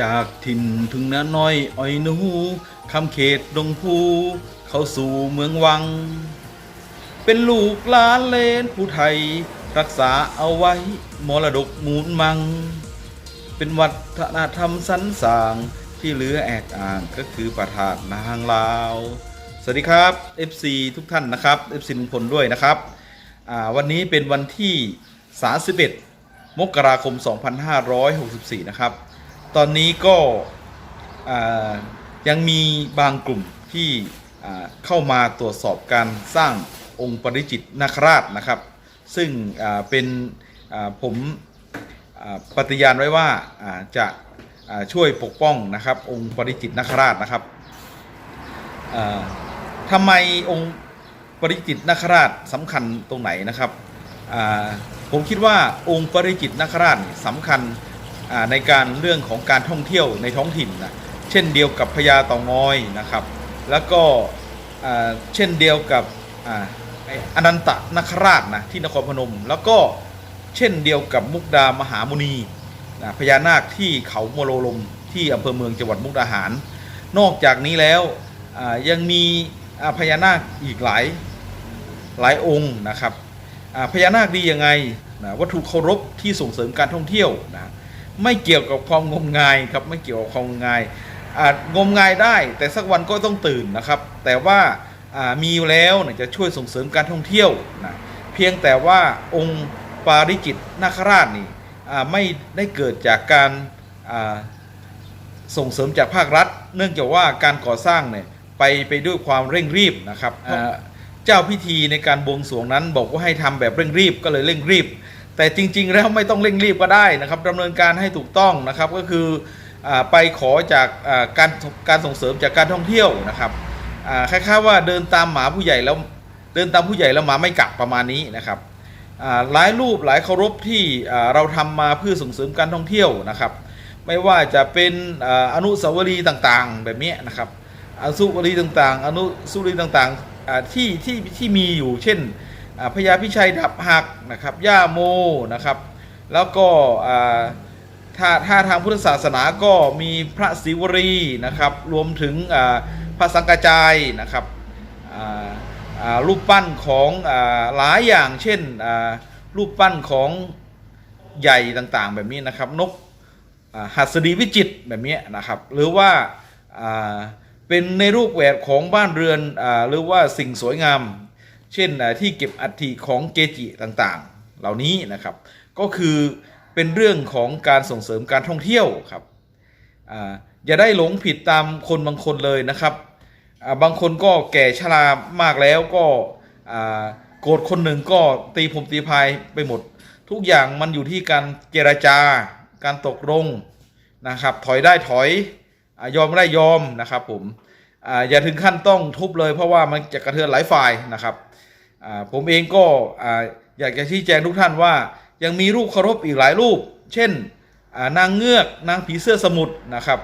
จากถิ่นถึงนาน้อยอ้อยนูคำเขตดงพูเข้าสู่เมืองวัง เป็นลูกหลานเลนผู้ไทย รักษาเอาไว้ มรดกมูลมัง เป็นวัฒนธรรมสันสางที่เหลือแอกอ่างก็คือประธานนางลาว สวัสดีครับ FC ทุกท่านนะครับ FC ลุงพลด้วยนะครับวันนี้เป็นวันที่ 31 มกราคม 2564 นะครับ ตอนนี้ก็ยังมีบางกลุ่มที่เข้ามาตรวจสอบการสร้างองค์ปริจิตรนาคราชนะครับ ซึ่งเป็นผมปฏิญาณไว้ว่าจะช่วยปกป้องนะครับ องค์ปริจิตรนาคราชนะครับทำไมองค์ปริจิตรนาคราชสำคัญตรงไหนนะครับผมคิดว่าองค์ปริจิตรนาคราชสำคัญ ในการเรื่องของการท่องเที่ยวในท้องถิ่นนะเช่นเดียวกับพญาเต่างอยนะครับ แล้วก็เช่นเดียวกับออนันตนคราชนะที่นครพนม แล้วก็เช่นเดียวกับมุกดามหามุนีนะพญานาคที่เขาโมโลลมที่อำเภอเมืองจังหวัดมุกดาหาร นอกจากนี้แล้วยังมีพญานาคอีกหลายหลายองค์นะครับพญานาคดียังไงนะวัตถุเคารพที่ส่งเสริมการท่องเที่ยวนะ ไม่เกี่ยวกับความงมงายครับไม่เกี่ยวกับความงมงายอาจงมงายได้ แต่สักวันก็ต้องตื่นนะครับ แต่ว่าอ่ามีอยู่แล้วเนี่ยจะช่วยส่งเสริมการท่องเที่ยวนะเพียงแต่ว่าองค์ปาริจิตนาคราชนี่อ่าไม่ได้เกิดจากการอ่าส่งเสริมจากภาครัฐ เนื่องจากว่าการก่อสร้างเนี่ยไปไปด้วยความเร่งรีบนะครับอ่าเจ้าพิธีในการบวงสรวงนั้นบอกว่าให้ทำแบบเร่งรีบก็เลยเร่งรีบ แต่จริง ๆ แล้วไม่ต้องเร่งรีบก็ได้นะครับดำเนินการให้ถูกต้องนะครับก็คืออไปขอจากการการส่งเสริมจากการท่องเที่ยวนะครับคล้ายๆว่าเดินตามหมาผู้ใหญ่แล้วเดินตามผู้ใหญ่แล้วหมาไม่กัดประมาณนี้นะครับหลายรูปหลายเคารพที่เราทำมาเพื่อส่งเสริมการท่องเที่ยวนะครับ ไม่ว่าจะเป็นออนุสาวรีย์ต่างๆ แบบนี้นะครับอนุสาวรีย์ต่างๆ อนุสาวรีย์ต่างๆที่ที่ที่มีอยู่เช่น พญาพิชัยดับหักนะครับย่าโมนะครับ แล้วก็ถ้าถ้าทางพุทธศาสนาก็มีพระศิวรีนะครับ รวมถึงพระสังกจายนะครับรูปปั้นของอหลายอย่างเช่นรูปปั้นของใหญ่ต่างๆ แบบนี้นะครับ นกหัสดีวิจิตแบบนี้นะครับ หรือว่าเป็นในรูปแบบของบ้านเรือนอหรือว่าสิ่งสวยงาม เช่นที่เก็บอัฐิของเกจิต่างๆ เหล่านี้นะครับ ก็คือเป็นเรื่องของการส่งเสริมการท่องเที่ยวครับออย่าได้หลงผิดตามคนบางคนเลยนะครับบางคนก็แก่ชรามากแล้วก็โกรธคนหนึ่งก็ตีผมตีพายไปหมด ทุกอย่างมันอยู่ที่การเจรจาการตกลงนะครับ ถอยได้ถอยอยอมได้ยอมนะครับผม อย่าถึงขั้นต้องทุบเลยเพราะว่ามันจะกระเทือนหลายฝ่ายนะครับผมเองก็อยากจะชี้แจงทุกท่านว่า ยังมีรูปเคารพอีกหลายรูป เช่นนางเงือกนางผีเสื้อสมุทรนะครับ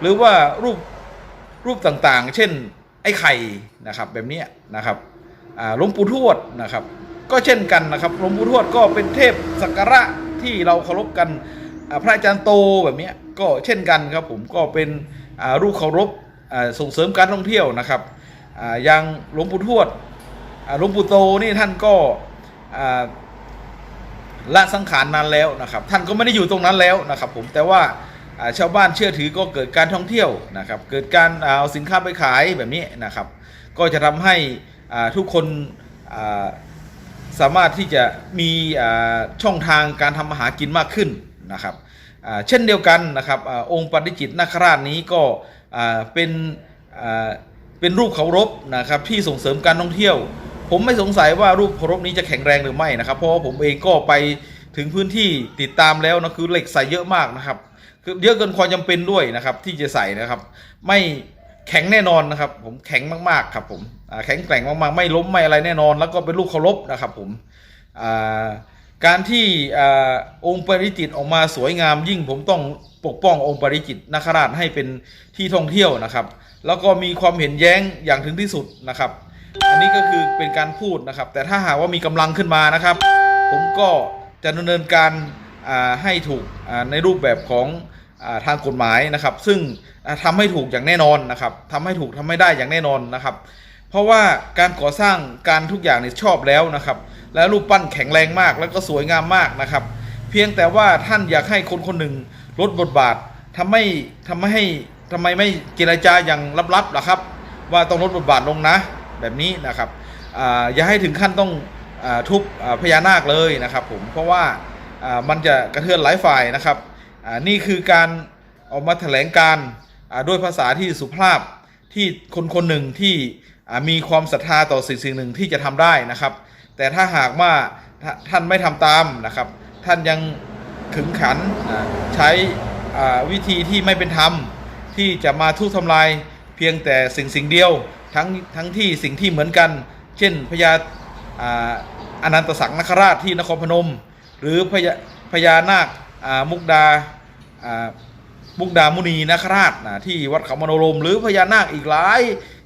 หรือว่ารูปรูปต่างๆ เช่นไอ้ไข่นะครับแบบนี้นะครับหลวงปู่ทวดนะครับ ก็เช่นกันนะครับหลวงปู่ทวดก็เป็นเทพสักการะที่เราเคารพกันพระอาจารย์โตแบบนี้ก็เช่นกันครับผมก็เป็นรูปเคารพ ส่งเสริมการท่องเที่ยวนะครับอย่างหลวงปู่ทวดหลวงปู่โตนี่ท่านก็ละสังขารนานแล้วนะครับท่านก็ไม่ได้อยู่ตรงนั้นแล้วนะครับผมแต่ว่าชาวบ้านเชื่อถือก็เกิดการท่องเที่ยวนะครับเกิดการเอาสินค้าไปขายแบบนี้นะครับ ก็จะทำให้ทุกคนสามารถที่จะมีช่องทางการทำมาหากินมากขึ้นนะครับเช่นเดียวกันนะครับองค์ปฏิจิตนาคราชนี้ก็ เป็นเป็นรูปเคารพนะครับที่ส่งเสริมการท่องเที่ยว ผมไม่สงสัยว่ารูปเคารพนี้จะแข็งแรงหรือไม่นะครับ เพราะว่าผมเองก็ไปถึงพื้นที่ติดตามแล้วนะคือเหล็กใส่เยอะมากนะครับคือเยอะเกินความจำเป็นด้วยนะครับ ที่จะใส่นะครับ ไม่แข็งแน่นอนนะครับ ผมแข็งมากๆครับผมแข็งแกร่งมากๆ ไม่ล้มไม่อะไรแน่นอน แล้วก็เป็นรูปเคารพนะครับ ผมอ่า การที่อองค์ปริจิตออกมาสวยงามยิ่งผมต้องปกป้ององค์ปริจิตนาคราชให้เป็นที่ท่องเที่ยวนะครับ แล้วก็มีความเห็นแย้งอย่างถึงที่สุดนะครับ อันนี้ก็คือเป็นการพูดนะครับ แต่ถ้าหากว่ามีกำลังขึ้นมานะครับ ผมก็จะดำเนินการให้ถูกในรูปแบบของทางกฎหมายนะครับ ซึ่งอ่าทำให้ถูกอย่างแน่นอนนะครับทำให้ถูกทำให้ได้อย่างแน่นอนนะครับ เพราะว่าการก่อสร้างการทุกอย่างเนี่ยชอบแล้วนะครับ และรูปปั้นแข็งแรงมากแล้วก็สวยงามมากนะครับ เพียงแต่ว่าท่านอยากให้คนคนหนึ่งลดบทบาททำให้ทำให้ทำไมไม่เจรจาอย่างลับๆล่ะครับ ว่าต้องลดบทบาทลงนะ แบบนี้นะครับออย่าให้ถึงขั้นต้องอทุบพญานาคเลยนะครับผมเพราะว่ามันจะกระเทือนหลายฝ่ายนะครับนี่คือการออกมาแถลงการด้วยภาษาที่สุภาพที่คนคนหนึ่งที่ มีความศรัทธาต่อสิ่งสิ่งหนึ่งที่จะทำได้นะครับ แต่ถ้าหากว่าท่านไม่ทำตามนะครับ ท่านยังขึงขันใช้วิธีที่ไม่เป็นธรรมที่จะมาทุบทำลายเพียงแต่สิ่งสิ่งเดียวทั้งทั้งที่สิ่งที่เหมือนกัน เช่นพญาอนันตสังนคราชที่นครพนม หรือพญาพญานาคมุกดาอ่ามุกดามุนีนคราชนะที่วัดเขามโนรม หรือพญานาคอีกหลาย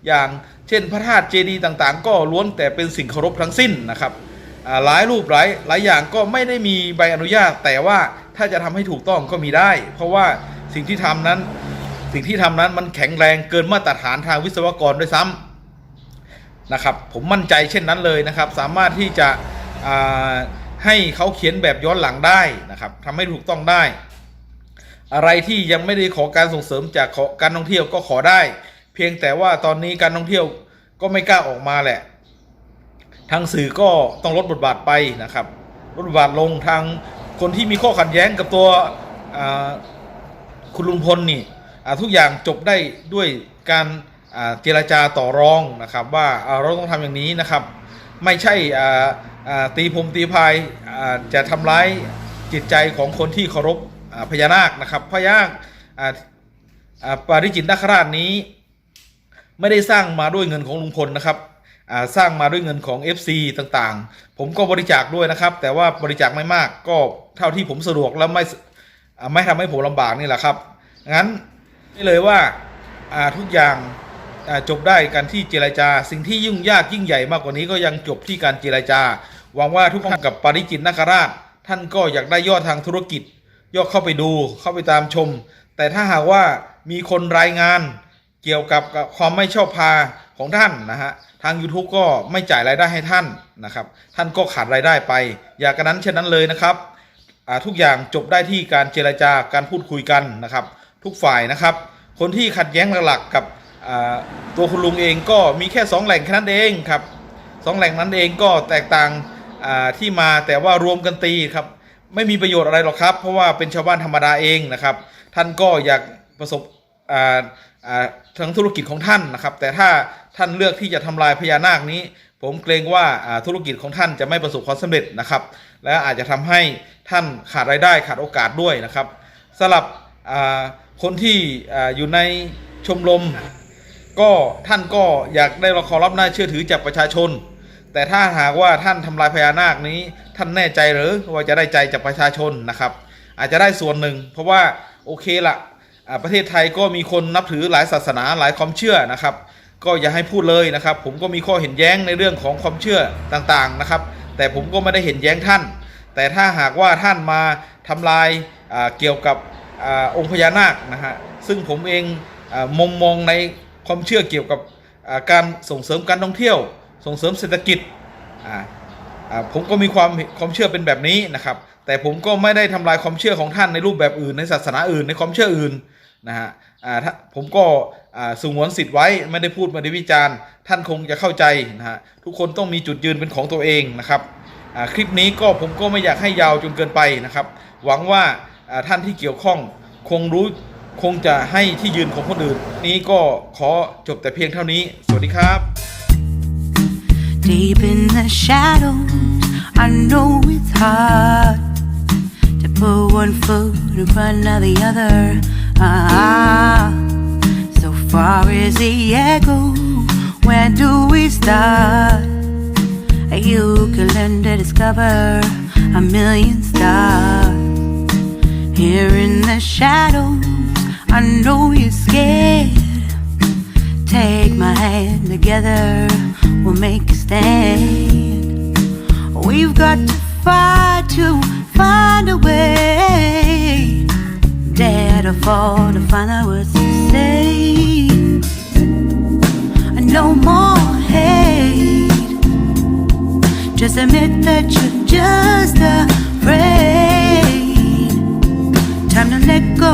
อย่างเช่นพระธาตุเจดีย์ต่างๆ ก็ล้วนแต่เป็นสิ่งเคารพทั้งสิ้นนะครับหลายรูปหลายหลายอย่างก็ไม่ได้มีใบอนุญาต แต่ว่าถ้าจะทำให้ถูกต้องก็มีได้ เพราะว่าสิ่งที่ทำนั้น สิ่งที่ทำนั้นมันแข็งแรงเกินมาตรฐานทางวิศวกรด้วยซ้ำนะครับผมมั่นใจเช่นนั้นเลยนะครับ สามารถที่จะให้เขาเขียนแบบย้อนหลังได้นะครับทำให้ถูกต้องได้ อะไรที่ยังไม่ได้ขอการส่งเสริมจากการท่องเที่ยวก็ขอได้ เพียงแต่ว่าตอนนี้การท่องเที่ยวก็ไม่กล้าออกมาแหละ ทางสื่อก็ต้องลดบทบาทไปนะครับลดบทบาทลงทางคนที่มีข้อขัดแย้งกับตัวคุณลุงพลนี่ทุกอย่างจบได้ด้วยการเจรจาต่อรองนะครับว่าเราต้องทำอย่างนี้นะครับ ไม่ใช่ตีพรมตีพายจะทำร้ายจิตใจของคนที่เคารพพญานาคนะครับพญานาคอ่าอ่าปาริจิตนาคราชนี้ ไม่ได้สร้างมาด้วยเงินของลุงพลนะครับสร้างมาด้วยเงินของ FC ต่างๆ ผมก็บริจาคด้วยนะครับ แต่ว่าบริจาคไม่มากก็เท่าที่ผมสะดวกแล้วไม่ไม่ทำให้ผมลำบากนี่แหละครับ งั้นนี่เลยว่าทุกอย่างจบได้กันที่เจรจา สิ่งที่ยุ่งยากยิ่งใหญ่มากกว่านี้ก็ยังจบที่การเจรจา หวังว่าทุกท่านกับปาริจิตนาคราช ท่านก็อยากได้ยอดทางธุรกิจ ยอดเข้าไปดูเข้าไปตามชม แต่ถ้าหากว่ามีคนรายงาน เกี่ยวกับความไม่ชอบพาของท่านนะฮะทาง YouTube ก็ไม่จ่ายรายได้ให้ท่านนะครับ ท่านก็ขาดรายได้ไป อย่ากระนั้นเช่นนั้นเลยนะครับทุกอย่างจบได้ที่การเจรจาการพูดคุยกันนะครับ ทุกฝ่ายนะครับ คนที่ขัดแย้งหลักๆกับตัวคุณลุงเองก็มีแค่ 2 แหล่งแค่นั้นเองครับสองแหล่งนั้นเองก็แตกต่างที่มาแต่ว่ารวมกันตีครับไม่มีประโยชน์อะไรหรอกครับ เพราะว่าเป็นชาวบ้านธรรมดาเองนะครับ ท่านก็อยากประสบ ทั้งธุรกิจของท่านนะครับ แต่ถ้าท่านเลือกที่จะทำลายพญานาคนี้ ผมเกรงว่าธุรกิจของท่านจะไม่ประสบความสำเร็จนะครับ และอาจจะทำให้ท่านขาดรายได้ขาดโอกาสด้วยนะครับสำหรับคนที่อยู่ในชมรมก็ท่านก็อยากได้ขอรับหน้าเชื่อถือจากประชาชน แต่ถ้าหากว่าท่านทำลายพญานาคนี้ ท่านแน่ใจหรือว่าจะได้ใจจากประชาชนนะครับ อาจจะได้ส่วนหนึ่ง เพราะว่าโอเคละ ประเทศไทยก็มีคนนับถือหลายศาสนาหลายความเชื่อนะครับ ก็อย่าให้พูดเลยนะครับ ผมก็มีข้อเห็นแย้งในเรื่องของความเชื่อต่างๆนะครับ แต่ผมก็ไม่ได้เห็นแย้งท่าน แต่ถ้าหากว่าท่านมาทำลายเกี่ยวกับอองค์พญานาคนะฮะซึ่งผมเองอมองมองในความเชื่อเกี่ยวกับการส่งเสริมการท่องเที่ยว ส่งเสริมเศรษฐกิจผมก็มีความความเชื่อเป็นแบบนี้นะครับ แต่ผมก็ไม่ได้ทำลายความเชื่อของท่านในรูปแบบอื่นในศาสนาอื่นในความเชื่ออื่น นะฮะอ่าถ้าผมก็อ่าสงวนสิทธิ์ไว้ไม่ได้พูดไม่ได้วิจารณ์ ท่านคงจะเข้าใจนะฮะทุกคนต้องมีจุดยืนเป็นของตัวเองนะครับอ่าคลิปนี้ก็ผมก็ไม่อยากให้ยาวจนเกินไปนะครับ หวังว่าอ่าท่านที่เกี่ยวข้องคงรู้คงจะให้ที่ยืนของคนอื่น นี้ก็ขอจบแต่เพียงเท่านี้ สวัสดีครับ Deep in the shadows, I know it's hard to put one foot in front of the other. Ah, so far is the echo. Where do we start? You can learn to discover a million stars. Here in the shadows, I know you're scared. Take my hand together, we'll make a stand. We've got to fight to find a way. To fall to find out what to say. No more hate. Just admit that you're just afraid. Time to let go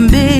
can be.